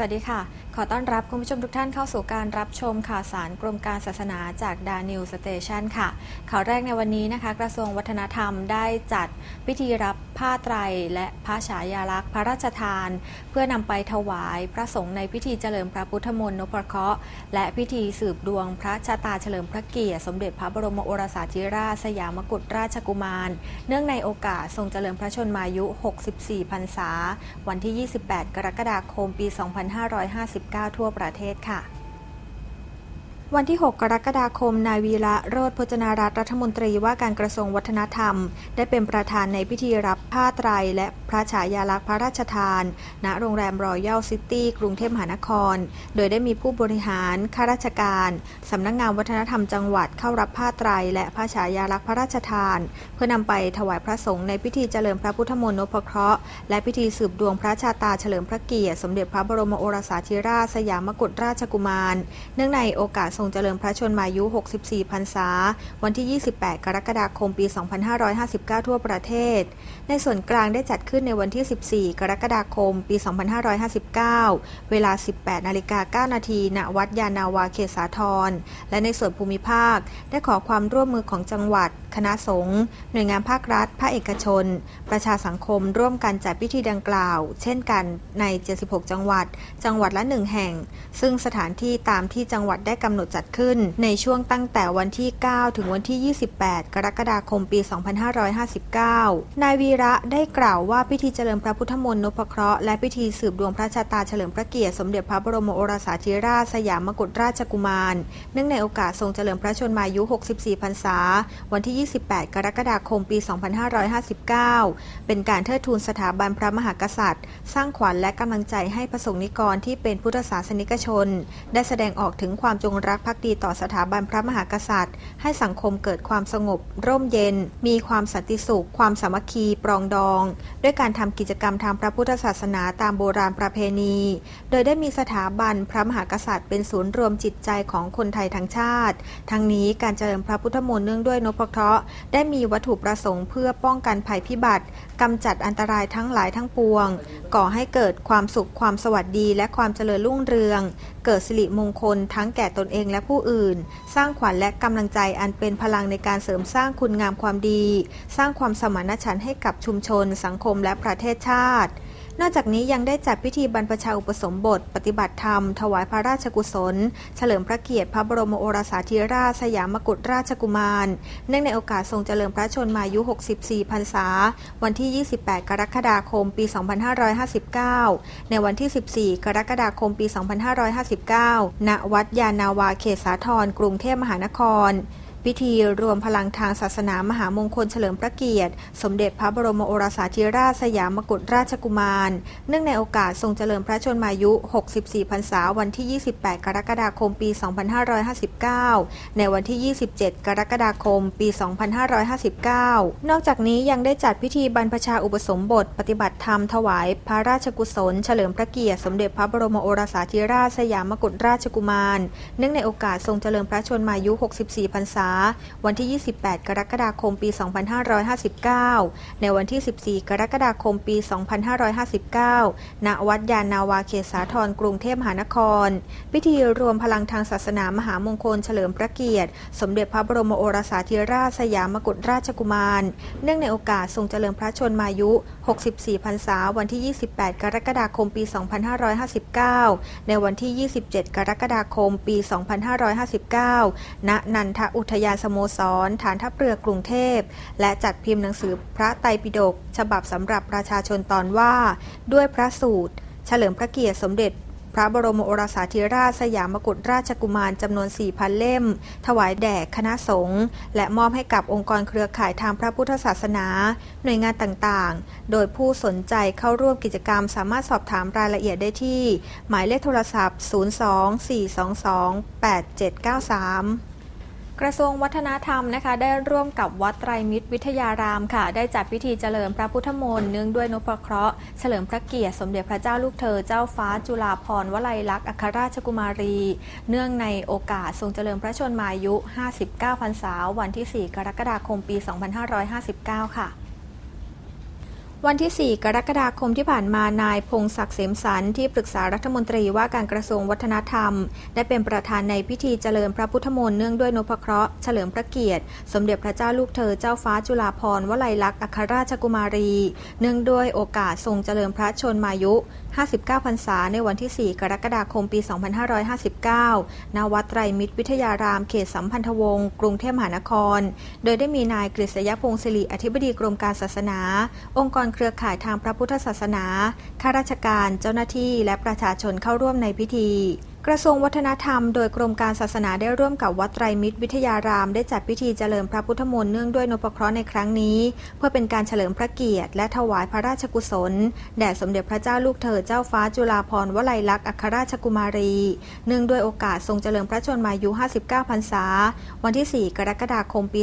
สวัสดีค่ะ ขอต้อนรับคุณผู้ชมทุกท่านเข้าสู่การรับชมข่าวสารกรมการศาสนาจากดานิวสเตชันค่ะ ข่าวแรกในวันนี้นะคะ กระทรวงวัฒนธรรมได้จัดพิธีรับ ผ้าไตรและพระฉายาลักษณ์พระราชทาน เพื่อนำไปถวายพระสงฆ์ในพิธีเจริญพระพุทธมนต์นพเคราะห์และพิธีสืบดวงพระชาตาเฉลิมพระเกียรติ สมเด็จพระบรมโอรสาธิราชสยามกุฎราชกุมาร เนื่องในโอกาสทรงเจริญพระชนมายุ 64 พรรษา วันที่ 28 กรกฎาคม ปี 2559 ทั่วประเทศค่ะ วันที่ 6 กรกฎาคม นายวีระโรธพจนารัตน์รัฐมนตรีว่าการกระทรวงวัฒนธรรม ได้เป็นประธานในพิธีรับผ้าไตร และพระฉายาลักษณ์พระราชทาน ณ โรงแรมรอยัลซิตี้ กรุงเทพมหานคร โดยได้มีผู้บริหาร ข้าราชการ สำนักงานวัฒนธรรมจังหวัดเข้ารับผ้าไตร และพระฉายาลักษณ์พระราชทาน เพื่อนำไปถวายพระสงฆ์ในพิธีเจริญพระพุทธมนต์นพเคราะห์ และพิธีสืบดวงพระชาตาเฉลิมพระเกียรติ สมเด็จพระบรมโอรสาธิราชสยามกุฎราชกุมาร เนื่องในโอกาสทรงเจริญพระชนมายุ 64 พรรษา วันที่ 28 กรกฎาคม ปี 2559 ทั่วประเทศ ในส่วนกลางได้จัดขึ้นในวันที่ 14 กรกฎาคม ปี 2559 เวลา 18 นาฬิกา 9 นาที ณ วัดยานาวาเขตสาทร และในส่วนภูมิภาค ได้ขอความร่วมมือของจังหวัด คณะสงฆ์ หน่วยงานภาครัฐ ภาคเอกชน ประชาสังคม ร่วมกันจัดพิธีดังกล่าว เช่นกัน ใน 76 จังหวัด จังหวัดละหนึ่งแห่ง ซึ่งสถานที่ตามที่จังหวัดได้กำหนดจัดขึ้น ในช่วงตั้งแต่วันที่ 9 ถึงวันที่ 28 กรกฎาคมปี 2559 นายวีระได้กล่าวว่าพิธีเจริญพระพุทธมนต์นพเคราะห์และพิธีสืบดวงพระชาตาเฉลิมพระเกียรติสมเด็จพระบรมโอรสาธิราชสยามกุฎราชกุมาร เนื่องในโอกาสทรงเจริญพระชนมายุ 64 พรรษา วันที่ 28 กรกฎาคมปี 2559 เป็นการเทิดทูนสถาบันพระมหากษัตริย์ สร้างขวัญและกำลังใจให้ประสงค์นิกรที่เป็นพุทธศาสนิกชน ได้แสดงออกถึงความจงรักภักดีต่อสถาบันพระมหากษัตริย์ ให้สังคมเกิดความสงบ ร่มเย็น มีความสันติสุข ความสามัคคี ปรองดอง ด้วยการทำกิจกรรมทางพระพุทธศาสนาตามโบราณประเพณี โดยได้มีสถาบันพระมหากษัตริย์เป็นศูนย์รวมจิตใจของคนไทยทั้งชาติ ทั้งนี้การเจริญพระพุทธมนต์เนื่องด้วยนพเคราะห์ได้มีวัตถุประสงค์เพื่อป้องกันภัยพิบัติกำจัดอันตรายทั้งหลายทั้งปวง ก่อให้เกิดความสุขความสวัสดีและความเจริญรุ่งเรือง เกิดสิริมงคลทั้งแก่ตนเองและผู้อื่น สร้างขวัญและกำลังใจอันเป็นพลังในการเสริมสร้างคุณงามความดี สร้างความสมานฉันท์ให้กับชุมชน สังคมและประเทศชาติ นอกจากนี้ยังได้จัดพิธีบรรพชาอุปสมบท ปฏิบัติธรรม ถวายพระราชกุศล เฉลิมพระเกียรติพระบรมโอรสาธิราชสยามกุฎราชกุมาร เนื่องในโอกาสทรงเจริญพระชนมายุ 64 พรรษา วันที่ 28 กรกฎาคม ปี 2559 ในวันที่ 14 กรกฎาคม ปี 2559 ณ วัดยานาวาเขตสาทรกรุงเทพมหานคร พิธีรวมพลังทางศาสนามหามงคลเฉลิมพระเกียรติ สมเด็จพระบรมโอรสาธิราชสยามกุฎราชกุมาร เนื่องในโอกาสทรงเจริญพระชนมายุ 64 พรรษาวันที่ 28 กรกฎาคม ปี 2559 ในวันที่ 27 กรกฎาคม ปี 2559 นอกจากนี้ยังได้จัดพิธีบรรพชาอุปสมบท ปฏิบัติธรรมถวาย พระราชกุศล เฉลิมพระเกียรติสมเด็จพระบรมโอรสาธิราชสยามกุฎราชกุมาร เนื่องในโอกาสทรงเจริญพระชนมายุ 64 พรรษาวันที่ 28 กรกฎาคม ปี 2559 ในวันที่ 14 กรกฎาคม ปี 2559 ณ วัดยานนาวาเขตสาทรกรุงเทพมหานคร พิธีรวมพลังทางศาสนามหามงคลเฉลิมพระเกียรติ สมเด็จพระบรมโอรสาธิราชสยามกุฎราชกุมาร เนื่องในโอกาสทรงเจริญพระชนมายุ 64 พรรษา วันที่ 28 กรกฎาคม ปี 2559 ในวันที่ 27 กรกฎาคม ปี 2559 ณ นันทอุทยาสโมสร ฐานทัพเรือกรุงเทพ และจัดพิมพ์หนังสือพระไตรปิฎกฉบับสำหรับประชาชนตอนว่า ด้วยพระสูตร เฉลิมพระเกียรติสมเด็จพระบรมโอรสาธิราชสยามกุฎราชกุมารจำนวน 4,000 เล่ม ถวายแด่คณะสงฆ์และมอบให้กับองค์กรเครือข่ายทางพระพุทธศาสนา หน่วยงานต่างๆ โดยผู้สนใจเข้าร่วมกิจกรรมสามารถสอบถามรายละเอียดได้ที่ หมายเลขโทรศัพท์ 024228793 กระทรวงวัฒนธรรมนะคะได้ร่วมกับวัดไตรมิตรวิทยารามค่ะ ได้จัดพิธีเจริญพระพุทธมนต์เนื่องด้วยนพเคราะห์เฉลิมพระเกียรติสมเด็จพระเจ้าลูกเธอเจ้าฟ้าจุฬาภรณ์วลัยลักษณ์อัครราชกุมารี เนื่องในโอกาสทรงเจริญพระชนมายุ 59 พรรษาวันที่ 4 กรกฎาคม ปี 2559 ค่ะ วันที่ 4 กรกฎาคมที่ผ่านมานายพงศักดิ์เสมสันที่ปรึกษารัฐมนตรีว่าการกระทรวงวัฒนธรรม ได้เป็นประธานในพิธีเจริญพระพุทธมนต์เนื่องด้วยนพเคราะห์เฉลิมพระเกียรติ สมเด็จพระเจ้าลูกเธอเจ้าฟ้าจุฬาภรณ์วลัยลักษณ์อัครราชกุมารี เนื่องด้วยโอกาสทรงเจริญพระชนมายุ 59 พรรษาในวันที่ 4 กรกฎาคมปี 2559 ณ วัดไตรมิตรวิทยาราม เขตสัมพันธวงศ์ กรุงเทพมหานคร โดยได้มีนายกฤษยพงศ์ศิริอธิบดีกรมการศาสนา องค์กรเครือข่ายทางพระพุทธศาสนา ข้าราชการ เจ้าหน้าที่ และประชาชนเข้าร่วมในพิธี กระทรวงวัฒนธรรมโดยกรมการศาสนาได้ร่วมกับวัดไตรมิตรวิทยาราม ได้จัดพิธีเจริญพระพุทธมนต์เนื่องด้วยนพเคราะห์ในครั้งนี้ เพื่อเป็นการเฉลิมพระเกียรติ และถวายพระราชกุศล แด่สมเด็จพระเจ้าลูกเธอเจ้าฟ้าจุฬาภรณ์วลัยลักษณ์อัครราชกุมารี เนื่องด้วยโอกาสทรงเจริญพระชนมายุ 59 พรรษา วันที่ 4 กรกฎาคมปี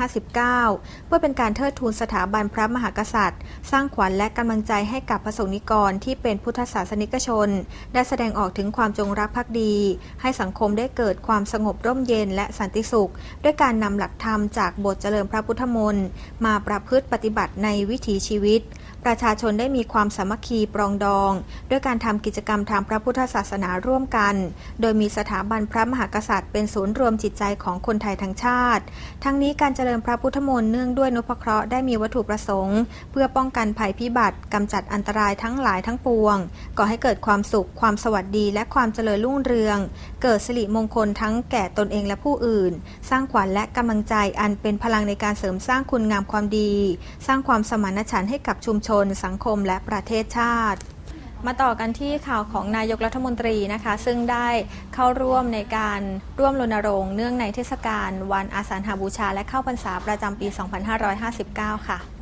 2559 เพื่อเป็นการเทิดทูนสถาบันพระมหากษัตริย์ สร้างขวัญและกำลังใจให้กับพระสงฆ์นิกรที่เป็นพุทธศาสนิกชน ได้แสดงออกถึงความจงรักภักดี ให้สังคมได้เกิดความสงบร่มเย็นและสันติสุข ด้วยการนำหลักธรรมจากบทเจริญพระพุทธมนต์มาประพฤติปฏิบัติในวิถีชีวิต ประชาชนได้มีความสามัคคีปรองดอง ด้วยการทำกิจกรรมทางพระพุทธศาสนาร่วมกัน โดยมีสถาบันพระมหากษัตริย์ เป็นศูนย์รวมจิตใจของคนไทยทั้งชาติ ทั้งนี้การเจริญพระพุทธมนต์เนื่องด้วยนพเคราะห์ได้มีวัตถุประสงค์ เพื่อป้องกันภัยพิบัติกำจัดอันตรายทั้งหลายทั้งปวงก่อให้เกิดความสุข ความสวัสดีและความเจริญรุ่งเรือง เกิดสิริมงคลทั้งแก่ตนเองและผู้อื่น สร้างขวัญและกำลังใจอันเป็นพลังในการเสริมสร้างคุณงามความดี สร้างความสมานฉันท์ให้กับชุมชน สังคมและประเทศชาติมาต่อกันที่ข่าวของนายกรัฐมนตรีนะคะ ซึ่งได้เข้าร่วมในการร่วมรณรงค์เนื่องในเทศกาลวันอาสาฬหบูชา และเข้าพรรษาประจำปี 2559 ค่ะ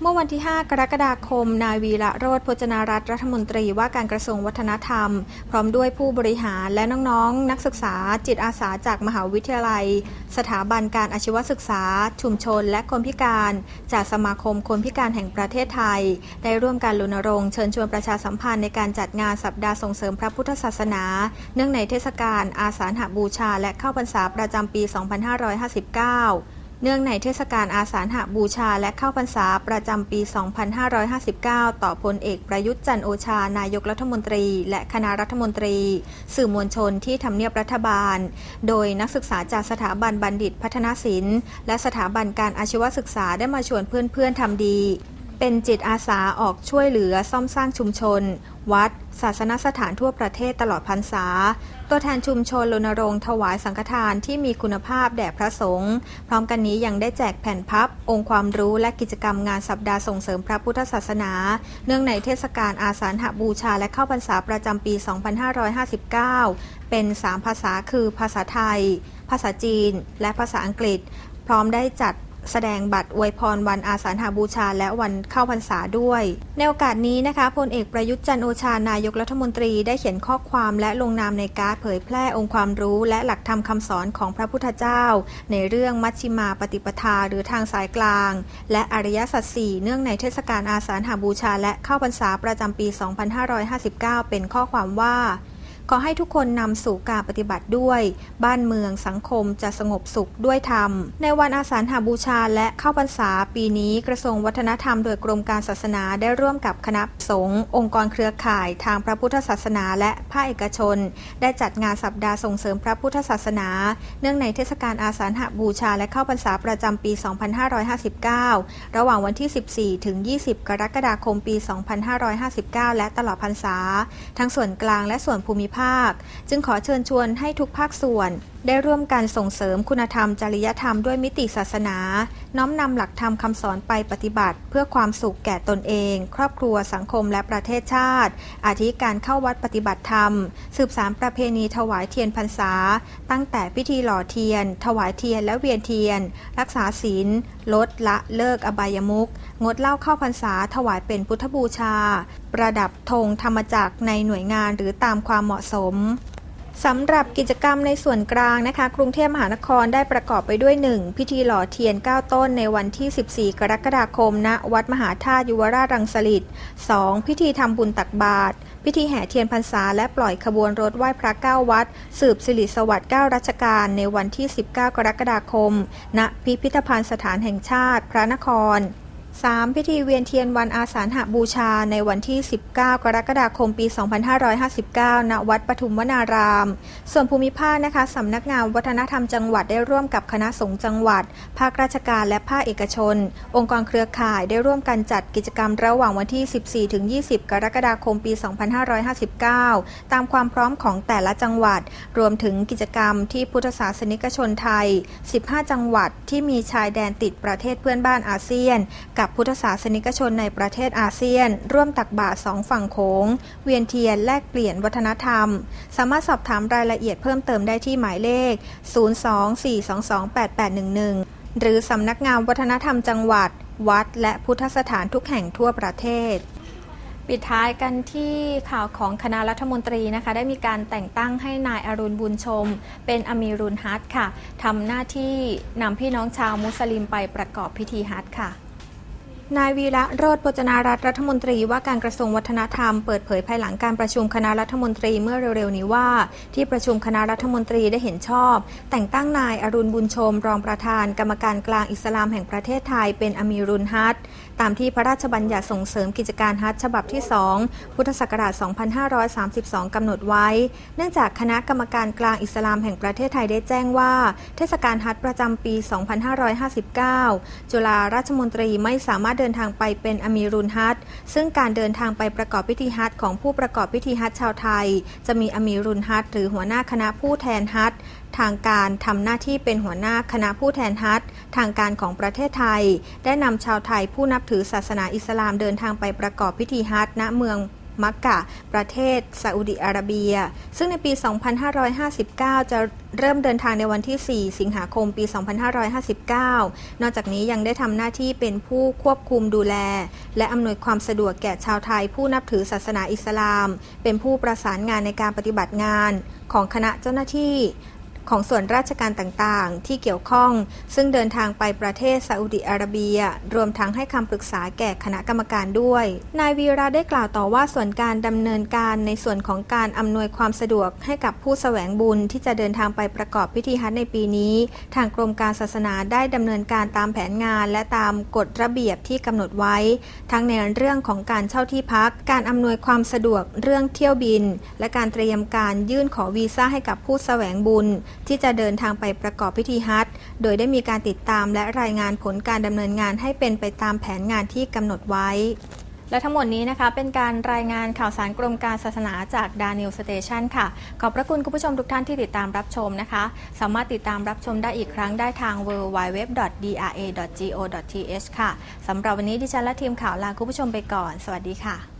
เมื่อวันที่ 5 กรกฎาคม นายวีระโรธพจนารัตน์รัฐมนตรีว่าการกระทรวงวัฒนธรรม พร้อมด้วยผู้บริหารและน้องๆ นักศึกษาจิตอาสาจากมหาวิทยาลัย สถาบันการอาชีวศึกษา ชุมชนและคนพิการ จากสมาคมคนพิการแห่งประเทศไทย ได้ร่วมการรณรงค์เชิญชวนประชาสัมพันธ์ในการจัดงานสัปดาห์ส่งเสริมพระพุทธศาสนา เนื่องในเทศกาลอาสาฬหบูชา และเข้าพรรษาประจำปี 2559 เนื่องในเทศกาลอาสาฬหบูชาและเข้าพรรษาประจำปี 2559 ต่อพลเอกประยุทธ์จันโอชา นายกรัฐมนตรี และคณะรัฐมนตรี สื่อมวลชนที่ทำเนียบรัฐบาล โดยนักศึกษาจากสถาบันบัณฑิตพัฒนศิลป์ และสถาบันการอาชีวศึกษาได้มาชวนเพื่อนๆทำดี เป็นจิตอาสาออกช่วยเหลือซ่อมสร้างชุมชน วัด ศาสนสถานทั่วประเทศตลอดพรรษา ตัวแทนชุมชนรณรงค์ถวายสังฆทานที่มีคุณภาพแด่พระสงฆ์พร้อมกันนี้ยังได้แจกแผ่นพับ องค์ความรู้และกิจกรรมงานสัปดาห์ส่งเสริมพระพุทธศาสนา เนื่องในเทศกาลอาสาฬหบูชาและเข้าพรรษาประจำปี 2559 เป็น 3 ภาษาคือภาษาไทย ภาษาจีน และภาษาอังกฤษ พร้อมได้จัด แสดงบัตรอวยพรวันอาสาฬหาบูชาและวันเข้าพรรษาด้วย ในโอกาสนี้นะคะพลเอกประยุทธ์จันโอชานายกรัฐมนตรีได้เขียนข้อความและลงนามในการ์ดเผยแพร่องค์ความรู้ และหลักธรรมคำสอนของพระพุทธเจ้า ในเรื่องมัชชิมาปฏิปทาหรือทางสายกลาง และอริยสัจสี่เนื่องในเทศกาลอาสาฬหาบูชาและเข้าพรรษาประจำปี 2559 เป็นข้อความว่า ขอให้ทุกคนนำสู่การปฏิบัติด้วย บ้านเมืองสังคมจะสงบสุขด้วยธรรม ในวันอาสาฬหบูชาและเข้าพรรษาปีนี้กระทรวงวัฒนธรรมโดยกรมการศาสนาได้ร่วมกับคณะสงฆ์องค์กรเครือข่ายทางพระพุทธศาสนาและภาคเอกชน ได้จัดงานสัปดาห์ส่งเสริมพระพุทธศาสนา เนื่องในเทศกาลอาสาฬหบูชาและเข้าพรรษาประจำปี 2559 ระหว่างวันที่ 14 ถึง 20 กรกฎาคม ปี 2559 และตลอดพรรษา ทั้งส่วนกลางและส่วนภูมิภาค จึงขอเชิญชวนให้ทุกภาคส่วน ได้ร่วมกันส่งเสริมคุณธรรมจริยธรรมด้วยมิติศาสนา น้อมนำหลักธรรมคำสอนไปปฏิบัติ เพื่อความสุขแก่ตนเอง ครอบครัวสังคมและประเทศชาติ อาทิการเข้าวัดปฏิบัติธรรม สืบสารประเพณีถวายเทียนพรรษา ตั้งแต่พิธีหล่อเทียน ถวายเทียนและเวียนเทียน รักษาศีล ลดละเลิกอบายมุขงดเหล้าเข้าพรรษาถวายเป็นพุทธบูชา ประดับธงธรรมจักรในหน่วยงานหรือตามความเหมาะสม สำหรับกิจกรรมในส่วนกลางนะคะ กรุงเทพมหานครได้ประกอบไปด้วย 1. พิธีหล่อเทียน 9 ต้นในวันที่ 14 กรกฎาคม ณ วัดมหาธาตุยุวราชรังสฤษ 2. พิธีทำบุญตักบาตร พิธีแห่เทียนพรรษาและปล่อยขบวนรถไหว้พระเก้าวัด สืบสิริสวัสดิ์9รัชกาลในวันที่ 19 กรกฎาคม ณ พิพิธภัณฑ์สถานแห่งชาติ พระนคร 3. พิธีเวียนเทียนวันอาสาฬหบูชาในวันที่ 19 กรกฎาคม ปี 2559 ณ วัดปทุมวนาราม ส่วนภูมิภาคนะคะสำนักงานวัฒนธรรมจังหวัดได้ร่วมกับคณะสงฆ์จังหวัด ภาคราชการและภาคเอกชน องค์กรเครือข่ายได้ร่วมกันจัดกิจกรรมระหว่างวันที่ 14-20 กรกฎาคม ปี 2559 ตามความพร้อมของแต่ละจังหวัด รวมถึงกิจกรรมที่พุทธศาสนิกชนไทย 15 จังหวัดที่มีชายแดนติดประเทศเพื่อนบ้านอาเซียนกับพุทธศาสนิกชนในประเทศอาเซียน ร่วมตักบาตรสองฝั่งโขง เวียนเทียนแลกเปลี่ยนวัฒนธรรม สามารถสอบถามรายละเอียดเพิ่มเติมได้ที่หมายเลข 024228811 หรือสำนักงานวัฒนธรรมจังหวัด วัด และพุทธสถานทุกแห่งทั่วประเทศปิดท้ายกันที่ข่าวของคณะรัฐมนตรีนะคะ ได้มีการแต่งตั้งให้นายอรุณบุญชม เป็นอมีรุนฮัตค่ะทำหน้าที่นำพี่น้องชาวมุสลิมไปประกอบพิธีฮัตค่ะ นายวีระโรธพจนารัตน์รัฐมนตรีว่าการกระทรวงวัฒนธรรมเปิดเผยภายหลังการประชุมคณะรัฐมนตรีเมื่อเร็วๆนี้ว่า ที่ประชุมคณะรัฐมนตรีได้เห็นชอบ แต่งตั้งนายอรุณบุญชม รองประธาน กรรมการกลางอิสลามแห่งประเทศไทยเป็นอมีรุนฮัตตามที่พระราชบัญญัติส่งเสริมกิจการฮัตฉบับที่ 2 พุทธศักราช 2532 กำหนดไว้ เนื่องจากคณะกรรมการกลางอิสลามแห่งประเทศไทยได้แจ้งว่า เทศกาลฮัตประจำปี 2559 จุฬาราชมนตรีไม่สามารถดินทางไปเป็นอมีรุนฮัตซึ่งการเดินทางไปประกอบพิธีฮัตของผู้ประกอบพิธีฮัตชาวไทย จะมีอมีรุนฮัตหรือหัวหน้าคณะผู้แทนฮัตทางการทำหน้าที่เป็นหัวหน้าคณะผู้แทนฮัตทางการของประเทศไทย ได้นำชาวไทยผู้นับถือศาสนาอิสลามเดินทางไปประกอบพิธีฮัตณเมือง มักกะ ประเทศซาอุดิอาระเบีย ซึ่งในปี 2559 จะเริ่มเดินทางในวันที่ 4 สิงหาคมปี 2559 นอกจากนี้ยังได้ทำหน้าที่เป็นผู้ควบคุมดูแล และอำนวยความสะดวกแก่ชาวไทยผู้นับถือศาสนาอิสลาม เป็นผู้ประสานงานในการปฏิบัติงานของคณะเจ้าหน้าที่ ของส่วนราชการต่างๆ ที่เกี่ยวข้อง ซึ่งเดินทางไปประเทศซาอุดิอาระเบีย รวมทั้งให้คำปรึกษาแก่คณะกรรมการด้วย นายวีระได้กล่าวต่อว่าส่วนการดำเนินการในส่วนของการอำนวยความสะดวกให้กับผู้แสวงบุญที่จะเดินทางไปประกอบพิธีฮัจในปีนี้ ทางกรมการศาสนาได้ดำเนินการตามแผนงาน และตามกฎระเบียบที่กำหนดไว้ ทั้งในเรื่องของการเช่าที่พัก การอำนวยความสะดวกเรื่องเที่ยวบิน และการเตรียมการยื่นขอวีซ่าให้กับผู้แสวงบุญที่จะเดินทางไปประกอบพิธีฮัจญ์โดยได้มีการติดตามและรายงานผลการดำเนินงานให้เป็นไปตามแผนงานที่กำหนดไว้ และทั้งหมดนี้นะคะเป็นการรายงานข่าวสารกรมการศาสนาจากดานิวสเตชันค่ะ ขอบพระคุณคุณผู้ชมทุกท่านที่ติดตามรับชมนะคะ สามารถติดตามรับชมได้อีกครั้งได้ทาง w w w d r a g o t h ค่ะสำหรับวันนี้ดิฉันและทีมข่าวลาคุณผู้ชมไปก่อน สวัสดีค่ะ